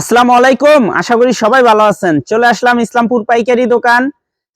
আসসালামু আলাইকুম, আশা করি সবাই ভালো আছেন। চলে আসলাম ইসলামপুর পাইকারি দোকান।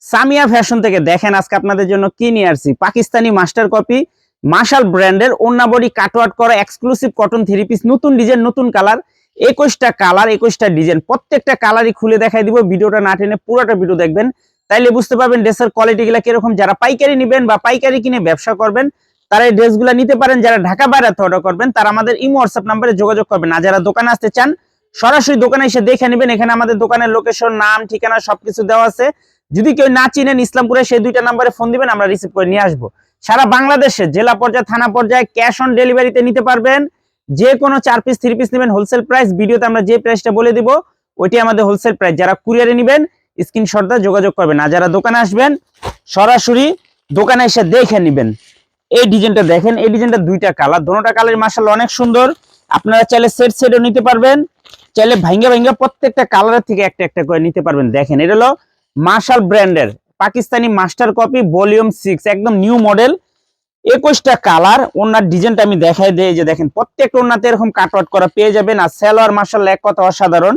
সামিয়া ফ্যাশন থেকে দেখেন আজকে আপনাদের জন্য কি নিয়ে আসছি। পাকিস্তানি মাস্টার কপি মার্শাল ব্র্যান্ডের ওন্নাবডি কাটওয়ার্ট করা এক্সক্লুসিভ কটন থ্রি পিস নতুন ডিজাইন নতুন কালার একুশটা কালার একুশটা ডিজাইন প্রত্যেকটা কালারই খুলে দেখাই দিব, ভিডিওটা না টেনে পুরোটা ভিডিও দেখবেন। তাইলে বুঝতে পারবেন ড্রেসের কোয়ালিটি গুলা কীরকম। যারা পাইকারি নেবেন বা পাইকারি কিনে ব্যবসা করবেন, তারা এই ড্রেসগুলো নিতে পারেন। যারা ঢাকা বাইরে অর্ডার করবেন, তারা আমাদের ইমো হোয়াটসঅ্যাপ নাম্বারে যোগাযোগ করবেন। আর যারা দোকানে আসতে চান সরাসরি দোকানে এসে দেখে নেবেন, এখানে আমাদের দোকানের লোকেশন নাম, ঠিকানা, সবকিছু দেওয়া আছে। যদি কেউ না চিনেন ইসলামপুরে, সেই দুইটা নাম্বারে ফোন দিবেন, আমরা রিসিভ করে নিয়ে আসব। সারা বাংলাদেশে, জেলা পর্যায়ে, থানা পর্যায়ে ক্যাশ অন ডেলিভারিতে নিতে পারবেন। যে কোনো চার পিস থ্রি পিস নেবেন হোলসেল প্রাইস ভিডিওতে আমরা যে প্রাইসটা বলে দিব ওইটি আমাদের হোলসেল প্রাইস যারা কুরিয়ারে নেবেন স্ক্রিনশট দিয়ে যোগাযোগ করবেন। আর যারা দোকানে আসবেন, সরাসরি দোকানে এসে দেখে নেবেন। এই ডিজাইনটা দেখেন, এই ডিজাইনটা দুইটা কালার দোনোটা কালার মার্শাল অনেক সুন্দর। আপনারা চাইলে সেট সেটও নিতে পারবেন। চাইলে ভাঙ্গা ভাঙ্গা প্রত্যেকটা কালারের থেকে একটা একটা করে নিতে পারবেন। দেখেন, এটা হলো মার্শাল ব্র্যান্ডের Pakistani master copy volume six একদম নিউ মডেল একুশটা কালার ওনার ডিজাইনটা আমি দেখাই দিই যে দেখেন, প্রত্যেকটা ওনাতে এরকম কাটওয়াট করা পেয়ে যাবেন। আর সালোয়ার মার্শাল এক কথা অসাধারণ।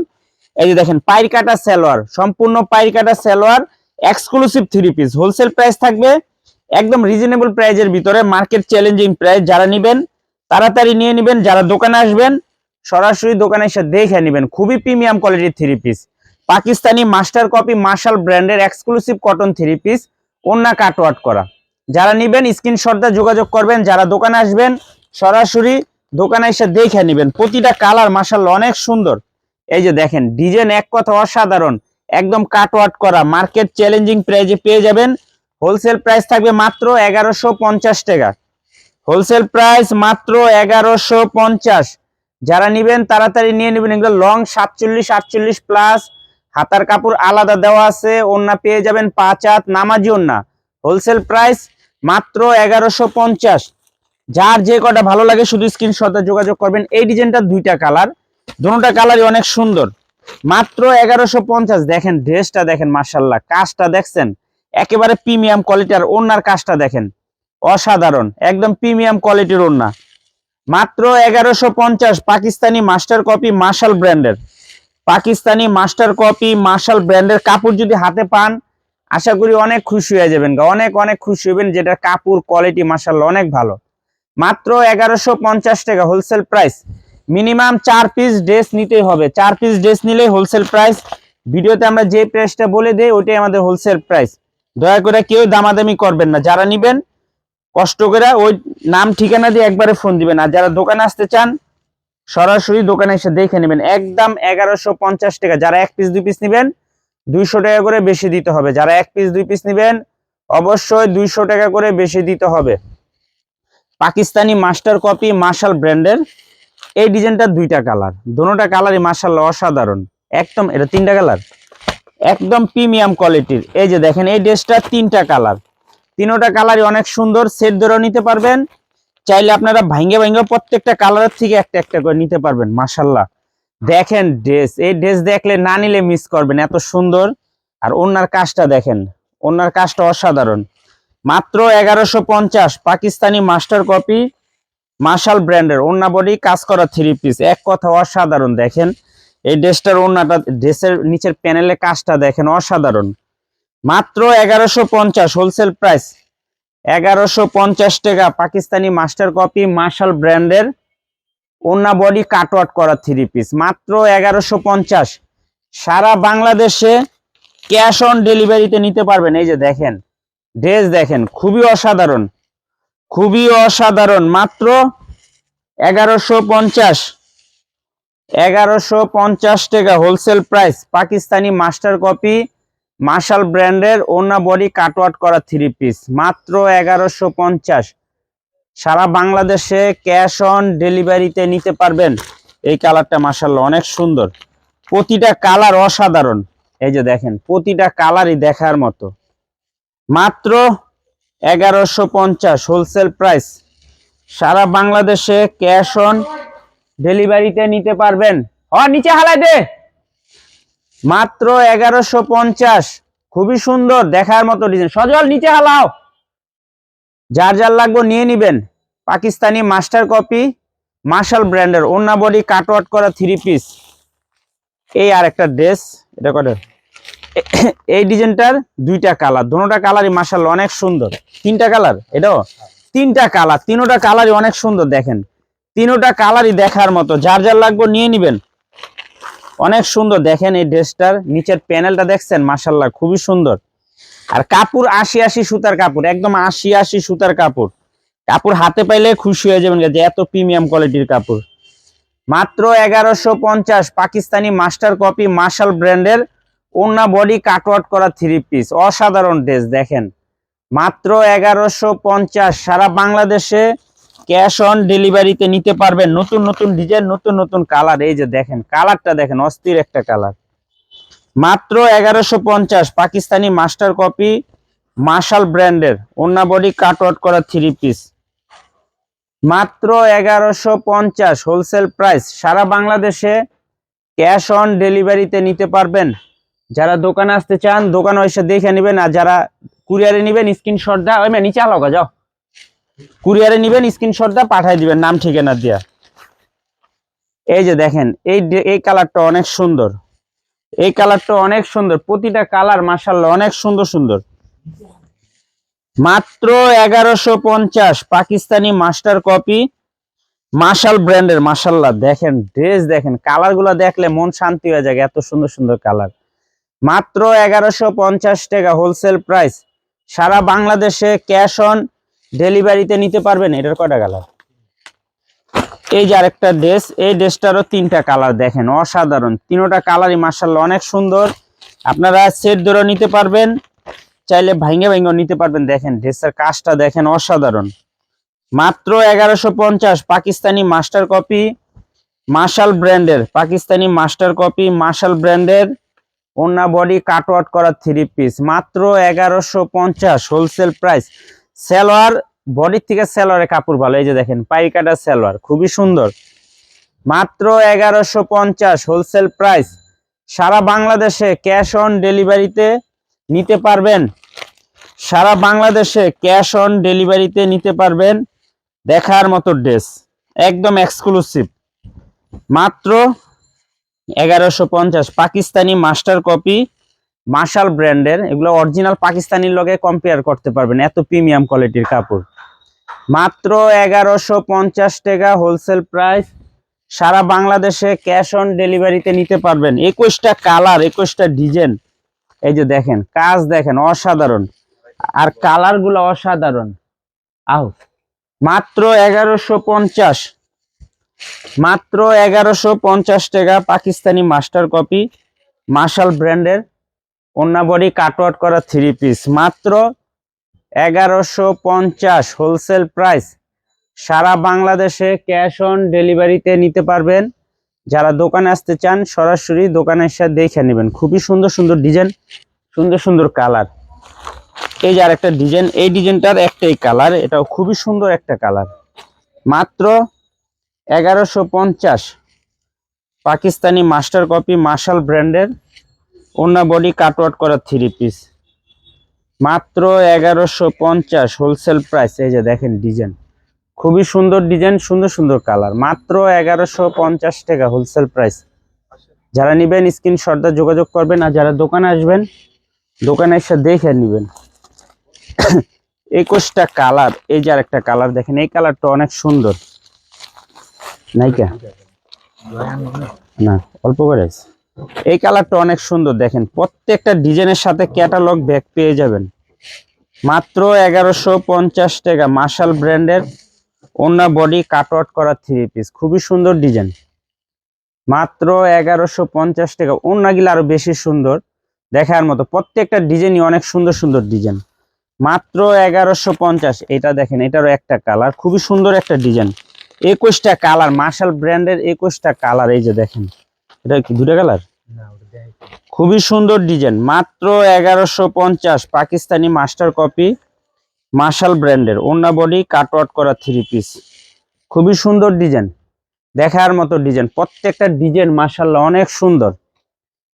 এই যে দেখেন পাইর কাটা সালোয়ার, সম্পূর্ণ পাইর কাটা salwar exclusive three piece wholesale price থাকবে, একদম রিজনেবল প্রাইজের ভিতরে মার্কেট চ্যালেঞ্জিং প্রাইস যারা নিবেন তাড়াতাড়ি নিয়ে নেবেন, যারা দোকানে আসবেন, সরাসরি দোকানে এসে দেখে নেবেন। খুবই প্রিমিয়াম কোয়ালিটির three piece Pakistani master copy Marshal ব্র্যান্ডের এক্সক্লুসিভ কটন থ্রি পিস ওন্না কাটওয়াট করা। যারা নিবেন স্ক্রিনশটটা যোগাযোগ করবেন, যারা দোকানে আসবেন, সরাসরি দোকানে এসে দেখে নেবেন। প্রতিটা কালার মার্শাল অনেক সুন্দর। এই যে দেখেন ডিজাইন এক কথা অসাধারণ। একদম কাটওয়াট করা। মার্কেট চ্যালেঞ্জিং প্রাইজে পেয়ে যাবেন। হোলসেল প্রাইস থাকবে মাত্র এগারোশো টাকা। হোলসেল প্রাইস মাত্র এগারোশো পঞ্চাশ। যারা নিবেন তাড়াতাড়ি নিয়ে নেবেন এগুলো লং সাতচল্লিশ, আটচল্লিশ প্লাস। হাতার কাপড় আলাদা দেওয়া আছে ওন্না পেয়ে যাবেন পাঁচ হাত, নামাজি ওন্না হোলসেল প্রাইস মাত্র এগারোশো পঞ্চাশ। যার যে কটা ভালো লাগে শুধু স্ক্রিনশটে যোগাযোগ করবেন। এই ডিজাইনটা দুইটা কালার দুটোটা কালারই অনেক সুন্দর। মাত্র এগারোশো পঞ্চাশ। দেখেন, ড্রেসটা দেখেন মার্শাল্লাহ কাজটা দেখছেন? একেবারে প্রিমিয়াম কোয়ালিটি আর ওনার কাজটা দেখেন। অসাধারণ, একদম প্রিমিয়াম কোয়ালিটির ওন্না মাত্র এগারোশো পঞ্চাশ পাকিস্তানি মাস্টার কপি মার্শাল ব্র্যান্ডের। পাকিস্তানি মাস্টার কপি মার্শাল ব্র্যান্ডের কাপড় যদি হাতে পান, আশা করি অনেক খুশি হয়ে যাবেন। অনেক অনেক খুশি হবেন যেটা কাপড় কোয়ালিটি মার্শাল অনেক ভালো। মাত্র এগারোশো পঞ্চাশ টাকা হোলসেল প্রাইস। মিনিমাম চার পিস ড্রেস নিতেই হবে। চার পিস ড্রেস নিলেই হোলসেল প্রাইস। ভিডিওতে আমরা যে প্রাইসটা বলে দিই, ওইটাই আমাদের হোলসেল প্রাইস। দয়া করে কেউ দামাদামি করবেন না। যারা নিবেন কষ্ট করে ওই নাম ঠিকানা দিয়ে একবারে ফোন দিবেন। আর যারা দোকানে আসতে চান, সরাসরি দোকানে এসে দেখে নেবেন। একদম এগারোশো পঞ্চাশ টাকা। যারা এক পিস দুই পিস নেবেন, দুইশো টাকা করে বেশি দিতে হবে। যারা এক পিস দুই পিস নেবেন, অবশ্যই দুইশো টাকা করে বেশি দিতে হবে। পাকিস্তানি মাস্টার কপি মার্শাল ব্র্যান্ডের এই ডিজাইনটা দুইটা কালার দোনোটা কালারই মার্শাল অসাধারণ। একদম, এটা তিনটা কালার একদম প্রিমিয়াম কোয়ালিটির এই যে দেখেন, এই ড্রেসটা তিনটা কালার তিনোটা কালারই অনেক সুন্দর সেট ধরেও নিতে পারবেন। চাইলে আপনারা ভাঙ্গে ভাঙ্গে প্রত্যেকটা কালারের থেকে একটা একটা করে নিতে পারবেন মাসাল্লাহ দেখেন ড্রেস এই ড্রেস দেখলে না নিলে মিস করবেন, এত সুন্দর। আর ওনার কাজটা দেখেন, ওনার কাজটা অসাধারণ। মাত্র এগারোশো পঞ্চাশ, পাকিস্তানি মাস্টার কপি মার্শাল ব্র্যান্ডের ওন্না বডি কাজ করা থ্রি পিস এক কথা অসাধারণ, দেখেন। এই ড্রেসটার ওন্নাটা ড্রেসের নিচের প্যানেলে কাজটা দেখেন অসাধারণ। মাত্র এগারোশো পঞ্চাশ হোলসেল প্রাইস এগারোশো পঞ্চাশ টাকা পাকিস্তানি মাস্টার কপি মার্শাল ব্র্যান্ডের ওনা বডি কাট কাটওয়াট করা থ্রি পিস মাত্র এগারোশো পঞ্চাশ। সারা বাংলাদেশে ক্যাশ অন ডেলিভারিতে নিতে পারবেন। এই যে দেখেন ড্রেস দেখেন, খুবই অসাধারণ। খুবই অসাধারণ। মাত্র এগারোশো পঞ্চাশ। এগারোশো পঞ্চাশ টাকা wholesale price Pakistani master copy Marshal ব্র্যান্ডের ওনা বডি কাটওয়াট করা থ্রি পিস মাত্র এগারোশো পঞ্চাশ। সারা বাংলাদেশে ক্যাশ অন ডেলিভারিতে নিতে পারবেন। এই কালারটা মার্শাল্লাহ অনেক সুন্দর। প্রতিটা কালার অসাধারণ। এই যে দেখেন, প্রতিটা কালারই দেখার মতো। মাত্র এগারোশো পঞ্চাশ হোলসেল প্রাইস সারা বাংলাদেশে ক্যাশ অন ডেলিভারিতে নিতে পারবেন। হ নিচে হালাই দে! মাত্র এগারোশো পঞ্চাশ। খুবই সুন্দর দেখার মতো ডিজাইন সজল, নিচে হালাও। যার যার লাগবে নিয়ে নিবেন। পাকিস্তানি মাস্টার কপি মার্শাল ব্র্যান্ডের ওন্না বডি কাটওয়াট করা থ্রি পিস এই আর একটা ড্রেস এটা করে এই ডিজাইনটার দুইটা কালার দুটোটা কালারই মার্শাল অনেক সুন্দর। তিনটা কালার এটাও? তিনটা কালার তিনোটা কালারই অনেক সুন্দর দেখেন। তিনোটা কালারই দেখার মতো। যার যার লাগবে নিয়ে নিবেন। অনেক সুন্দর। দেখেন এই ড্রেসটার নিচের প্যানেলটা দেখছেন? মাসাল্লাহ খুবই সুন্দর। আর কাপড় আশি আশি সুতার কাপড়, একদম আশি আশি সুতার কাপড়। কাপড় হাতে পাইলে খুশি হয়ে যাবেন যে এত প্রিমিয়াম কোয়ালিটির কাপড়। মাত্র এগারোশো পঞ্চাশ পাকিস্তানি মাস্টার কপি মার্শাল ব্র্যান্ডের ওন্না বডি কাটওয়ার্ট করা থ্রি পিস। অসাধারণ ড্রেস, দেখেন। মাত্র এগারোশো পঞ্চাশ, সারা বাংলাদেশে ক্যাশ অন ডেলিভারিতে নিতে পারবেন নতুন নতুন ডিজাইন, নতুন নতুন কালার। এই যে দেখেন, কালারটা দেখেন, অস্থির একটা কালার। মাত্র এগারোশো পঞ্চাশ, পাকিস্তানি মাস্টার কপি, মার্শাল ব্র্যান্ডের ওন্না বডি কাটওয়ার্ট করা থ্রি পিস মাত্র এগারোশো পঞ্চাশ হোলসেল প্রাইস সারা বাংলাদেশে ক্যাশ অন ডেলিভারিতে নিতে পারবেন। যারা দোকানে আসতে চান, দোকানে এসে দেখে নেবেন, আর যারা কুরিয়ারে নেবেন, স্ক্রিনশট দা ওই নিচে আলোকা যাও। কুরিয়ারে নেবেন স্ক্রিনশট দা পাঠিয়ে দিবেন, নাম, ঠিকানা দিয়া। এই যে দেখেন, এই এই কালারটা অনেক সুন্দর। এই কালারটা অনেক সুন্দর। প্রতিটা কালার মাসাল্লাহ অনেক সুন্দর সুন্দর। মাত্র এগারোশো পঞ্চাশ, পাকিস্তানি মাস্টার কপি মার্শাল ব্র্যান্ডের মাসাল্লাহ দেখেন ড্রেস দেখেন কালারগুলো দেখলে মন শান্তি হয়ে যায়, এত সুন্দর সুন্দর কালার। মাত্র এগারোশো পঞ্চাশ টাকা হোলসেল প্রাইস সারা বাংলাদেশে ক্যাশ অন ডেলিভারিতে নিতে পারবেন, এটার কয়টা কালার এই যে আরেকটা ড্রেস এই ড্রেসটারও তিনটা কালার দেখেন, অসাধারণ। তিনোটা কালারই মার্শাল্লাহ অনেক সুন্দর। আপনারা সেট ধরে নিতে পারবেন, চাইলে ভাঙ্গে ভাঙ্গে নিতে পারবেন। দেখেন ড্রেসের কাজটা দেখেন অসাধারণ। মাত্র এগারোশো পঞ্চাশ, পাকিস্তানি মাস্টার কপি মার্শাল ব্র্যান্ডের, পাকিস্তানি মাস্টার কপি মার্শাল ব্র্যান্ডের। ওন্না বডি কাটওয়াট করা থ্রি পিস মাত্র এগারোশো পঞ্চাশ হোলসেল প্রাইস সালোয়ার বডির থেকে সালোয়ারের কাপড় ভালো। এই যে দেখেন, পাইকাটা সালোয়ার, খুবই সুন্দর। মাত্র এগারোশো পঞ্চাশ হোলসেল প্রাইস সারা বাংলাদেশে ক্যাশ অন ডেলিভারিতে নিতে পারবেন। সারা বাংলাদেশে ক্যাশ অন ডেলিভারিতে নিতে পারবেন দেখার মতো ড্রেস একদম এক্সক্লুসিভ মাত্র এগারোশো পঞ্চাশ, পাকিস্তানি মাস্টার কপি মার্শাল ব্র্যান্ডের এগুলো অরিজিনাল পাকিস্তানির লগে কম্পেয়ার করতে পারবেন, এত প্রিমিয়াম কোয়ালিটির কাপড়। মাত্র এগারোশো পঞ্চাশ টাকা হোলসেল প্রাইস সারা বাংলাদেশে ক্যাশ অন ডেলিভারিতে নিতে পারবেন। একুশটা কালার একুশটা ডিজাইন এই যে দেখেন, কাজ দেখেন, অসাধারণ। আর কালারগুলো অসাধারণ। আহ, মাত্র এগারোশো পঞ্চাশ। মাত্র এগারোশো পঞ্চাশ টাকা পাকিস্তানি মাস্টার কপি মার্শাল ব্র্যান্ডের অন্যাবড়ি কাটওয়াট করা থ্রি পিস মাত্র এগারোশো পঞ্চাশ হোলসেল প্রাইস সারা বাংলাদেশে ক্যাশ অন ডেলিভারিতে নিতে পারবেন। যারা দোকানে আসতে চান, সরাসরি দোকানে এসে দেখে নেবেন। খুবই সুন্দর সুন্দর ডিজাইন সুন্দর সুন্দর কালার এই যে আরেকটা ডিজাইন এই ডিজাইনটার একটাই কালার এটাও খুবই সুন্দর একটা কালার মাত্র এগারোশো পঞ্চাশ। পাকিস্তানি মাস্টার কপি মার্শাল ব্র্যান্ডের ওনা বডি কাটওয়াট করা থ্রি পিস মাত্র এগারোশো পঞ্চাশ হোলসেল প্রাইস এই যে দেখেন ডিজাইন খুবই সুন্দর ডিজাইন সুন্দর সুন্দর কালার মাত্র এগারোশো পঞ্চাশ টাকা হোলসেল প্রাইস যারা নিবেন স্ক্রিনশটটা যোগাযোগ করবেন আর যারা দোকানে আসবেন, দোকানে এসে দেখে নেবেন। একুশটা কালার এই যে আরেকটা কালার দেখেন, এই কালারটা অনেক সুন্দর। নাইকা না, অল্প করে আছে। এই কালারটা অনেক সুন্দর, দেখেন। প্রত্যেকটা ডিজাইনের সাথে ক্যাটালগ ব্যাগ পেয়ে যাবেন। মাত্র এগারোশো পঞ্চাশ টাকা মার্শাল ব্র্যান্ডের অন্য বডি কাট আউট করা থ্রি পিস খুবই সুন্দর ডিজাইন মাত্র এগারোশো পঞ্চাশ টাকা। অন্যগুলো আরও বেশি সুন্দর। দেখার মতো প্রত্যেকটা ডিজাইনই অনেক সুন্দর সুন্দর ডিজাইন মাত্র এগারোশো পঞ্চাশ। এটা দেখেন, এটারও একটা কালার খুবই সুন্দর একটা ডিজাইন একুশটা কালার মার্শাল ব্র্যান্ডের একুশটা কালার এই যে দেখেন। এটা কি দুটা কালার? খুবই সুন্দর ডিজাইন মাত্র এগারোশো পঞ্চাশ পাকিস্তানি মাস্টার কপি মার্শাল ব্র্যান্ডের ওন্না বডি কাটওয়াট করা থ্রি পিস খুবই সুন্দর ডিজাইন দেখার মতো ডিজাইন প্রত্যেকটা ডিজাইন মার্শাল্লাহ অনেক সুন্দর।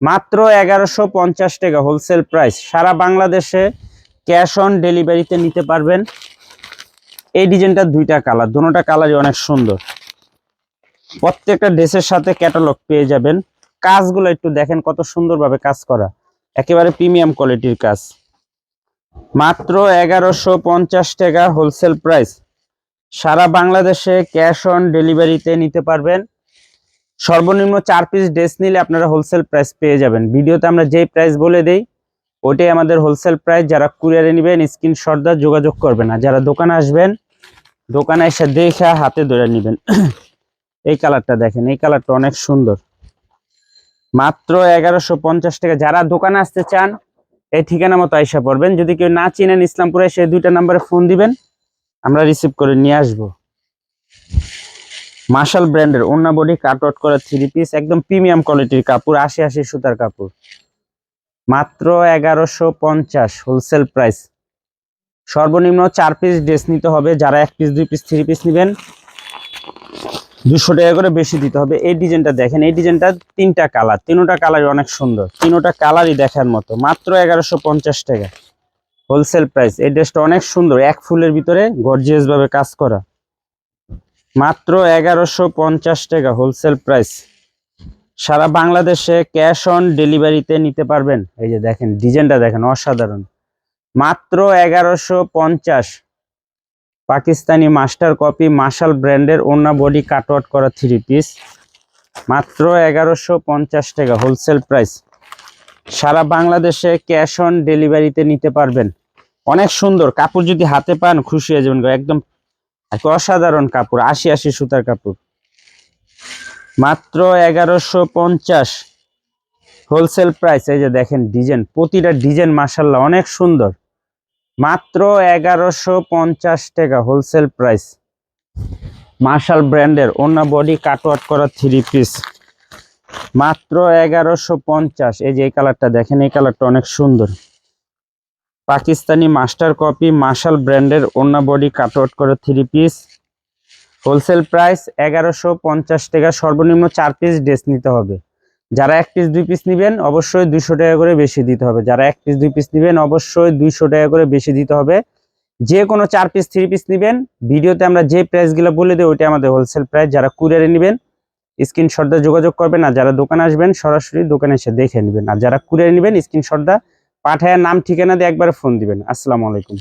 মাত্র এগারোশো পঞ্চাশ টাকা হোলসেল প্রাইস সারা বাংলাদেশে ক্যাশ অন ডেলিভারিতে নিতে পারবেন। এই ডিজাইনটা দুইটা কালার দুটোটা কালারই অনেক সুন্দর। প্রত্যেকটা ড্রেসের সাথে ক্যাটালগ পেয়ে যাবেন। কাজগুলো একটু দেখেন কত সুন্দরভাবে কাজ করা। একেবারে প্রিমিয়াম কোয়ালিটির কাজ। মাত্র এগারোশো পঞ্চাশ টাকা হোলসেল প্রাইস সারা বাংলাদেশে ক্যাশ অন ডেলিভারিতে নিতে পারবেন। সর্বনিম্ন চার পিস ড্রেস নিলে আপনারা হোলসেল প্রাইস পেয়ে যাবেন। ভিডিওতে আমরা যেই প্রাইস বলে দেই, ওটাই আমাদের হোলসেল প্রাইস যারা কুরিয়ারে নেবেন স্ক্রিনশট দা যোগাযোগ করবেন। আর যারা দোকানে আসবেন, দোকানে এসে দেখে হাতে ধরে নেবেন। এই কালারটা দেখেন, এই কালারটা অনেক সুন্দর। মাত্র এগারোশো পঞ্চাশ টাকা। যারা দোকানে আসতে চান, এই ঠিকানা মতো আইসা পড়বেন। যদি কেউ না চিনেন ইসলামপুরে, সে দুইটা নাম্বারে ফোন দিবেন, আমরা রিসিভ করে নিয়ে আসব। মার্শাল ব্র্যান্ডের ওন্না বডি, কাট আউট করা থ্রি পিস একদম প্রিমিয়াম কোয়ালিটির কাপড়, আশি আশি সুতার কাপড়। মাত্র এগারোশো পঞ্চাশ হোলসেল প্রাইস। সর্বনিম্ন চার পিস ড্রেস নিতে হবে। যারা এক পিস দুই পিস থ্রি পিস নেবেন দুশো টাকা করে বেশি দিতে হবে। এই ডিজাইনটা দেখেন, এই ডিজাইনটা তিনটা কালার, তিনোটা কালারই অনেক সুন্দর। তিনোটা কালারই দেখার মতো, মাত্র এগারোশো পঞ্চাশ টাকা। হোলসেল প্রাইস এই ড্রেসটা অনেক সুন্দর, এক ফুলের ভিতরে গর্জিয়াস ভাবে কাজ করা। মাত্র এগারোশো পঞ্চাশ টাকা হোলসেল প্রাইস সারা বাংলাদেশে ক্যাশ অন ডেলিভারিতে নিতে পারবেন। এই যে দেখেন, ডিজাইনটা দেখেন, অসাধারণ। মাত্র এগারোশো পঞ্চাশ। পাকিস্তানি মাস্টার কপি মার্শাল ব্র্যান্ডের ওনা বডি কাটওয়াট করা থ্রি পিস মাত্র এগারোশো পঞ্চাশ টাকা হোলসেল প্রাইস সারা বাংলাদেশে ক্যাশ অন ডেলিভারিতে নিতে পারবেন। অনেক সুন্দর কাপড় যদি হাতে পান খুশি হয়ে যাবেন একদম অসাধারণ কাপড়, আশি আশি সুতার কাপড়। মাত্র এগারোশো পঞ্চাশ হোলসেল প্রাইস এই যে দেখেন ডিজাইন প্রতিটা ডিজাইন মাসাল্লাহ অনেক সুন্দর। মাত্র এগারোশো পঞ্চাশ টাকা হোলসেল প্রাইস মার্শাল ব্র্যান্ডের অন্য বডি কাট কাটওয়াট করা থ্রি পিস মাত্র এগারোশো পঞ্চাশ, এই যে এই কালারটা দেখেন, এই কালারটা অনেক সুন্দর। পাকিস্তানি মাস্টার কপি মার্শাল ব্র্যান্ডের অন্য বডি কাটওয়াট করা থ্রি পিস হোলসেল প্রাইস এগারোশো পঞ্চাশ টাকা, সর্বনিম্ন চার পিস ড্রেস নিতে হবে। যারা এক পিস দুই পিস নেবেন, অবশ্যই দুইশো টাকা করে বেশি দিতে হবে। যারা এক পিস দুই পিস নেবেন, অবশ্যই দুইশো টাকা করে বেশি দিতে হবে। যে কোনো চার পিস থ্রি পিস নেবেন, ভিডিওতে আমরা যে প্রাইসগুলো বলে দিই ওইটা আমাদের হোলসেল প্রাইস যারা কুরিয়ারে নেবেন স্ক্রিনশটটা যোগাযোগ করবেন, আর যারা দোকানে আসবেন, সরাসরি দোকানে এসে দেখে নেবেন। আর যারা কুরিয়ারে নেবেন স্ক্রিনশটটা পাঠায় নাম, ঠিকানা দিয়ে একবার ফোন দিবেন। আসসালামু আলাইকুম।